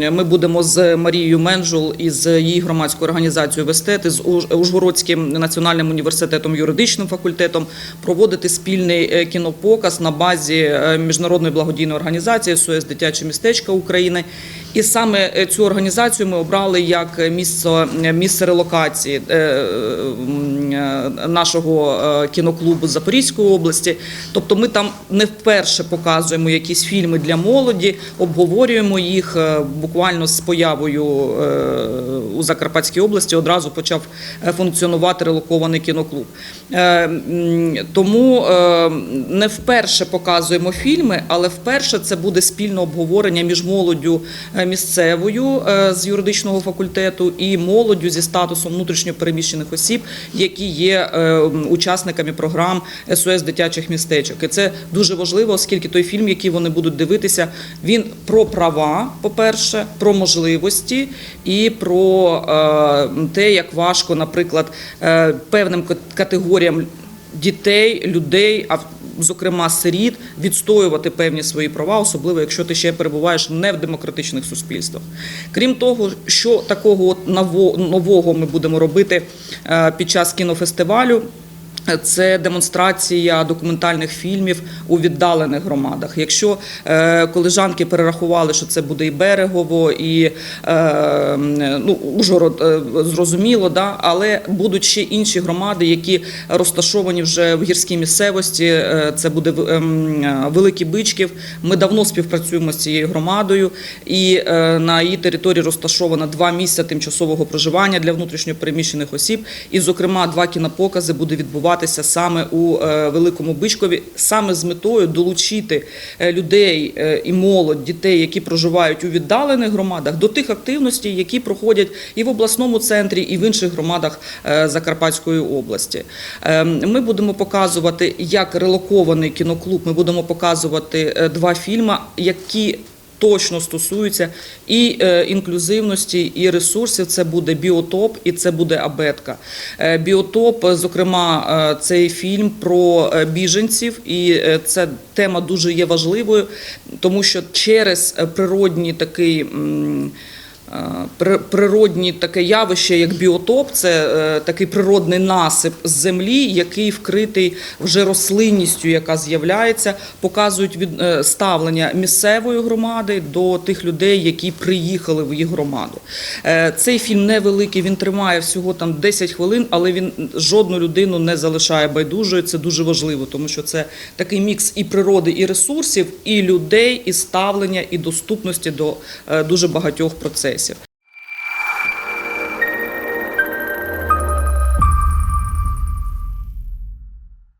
Ми будемо з Марією Менжул і з її громадською організацією «Вестети», з Уж- Ужгородським національним університетом юридичним факультетом проводити спільний е, кінопоказ на базі е, міжнародної благодійної організації СОС Дитяче містечко України. І саме е, цю організацію ми обрали як місце, місце релокації е, е, нашого е, кіноклубу Запорізької області. Тобто ми там не вперше показуємо якісь фільми для молоді, обговорюємо їх е, буквально з появою е, у Закарпатській області одразу почав е, функціонувати релокований кіноклуб. Е, Тому е, не вперше показуємо фільми, але вперше це буде спільне обговорення між молоддю е, місцевою е, з юридичного факультету і молоддю зі статусом внутрішньопереміщених осіб, які є е, учасниками програм СОС дитячих містечок. І це дуже важливо, оскільки той фільм, який вони будуть дивитися, він про права, по-перше, про можливості і про е, те, як важко, наприклад, е, певним кат- категоріям дітей, людей, а зокрема сиріт, відстоювати певні свої права, особливо якщо ти ще перебуваєш не в демократичних суспільствах. Крім того, що такого нового ми будемо робити е, під час кінофестивалю. Це демонстрація документальних фільмів у віддалених громадах. Якщо е, колежанки перерахували, що це буде і Берегово, і е, ну, Ужгород, е, зрозуміло, да? але будуть ще інші громади, які розташовані вже в гірській місцевості. Це буде ем, Великий Бичків. Ми давно співпрацюємо з цією громадою, і на її території розташовано два місця тимчасового проживання для внутрішньопереміщених осіб. І, зокрема, два кінопокази буде відбуватися саме у е, Великому Бичкові, саме з метою долучити е, людей е, і молодь, дітей, які проживають у віддалених громадах, до тих активностей, які проходять і в обласному центрі, і в інших громадах Закарпатської області. Е, Ми будемо показувати як релокований кіноклуб. Ми будемо показувати два фільми, які точно стосується і е, інклюзивності, і ресурсів. Це буде біотоп і це буде абетка. Е, Біотоп, е, зокрема, цей фільм про біженців, і ця тема дуже є важливою, тому що через природні такий. Е, Природні таке явище, як біотоп, це е, такий природний насип з землі, який вкритий вже рослинністю, яка з'являється, показують від е, ставлення місцевої громади до тих людей, які приїхали в їх громаду. Цей фільм невеликий, він тримає всього там 10 хвилин, але він жодну людину не залишає байдужою. Це дуже важливо, тому що це такий мікс і природи, і ресурсів, і людей, і ставлення, і доступності до дуже багатьох процесів.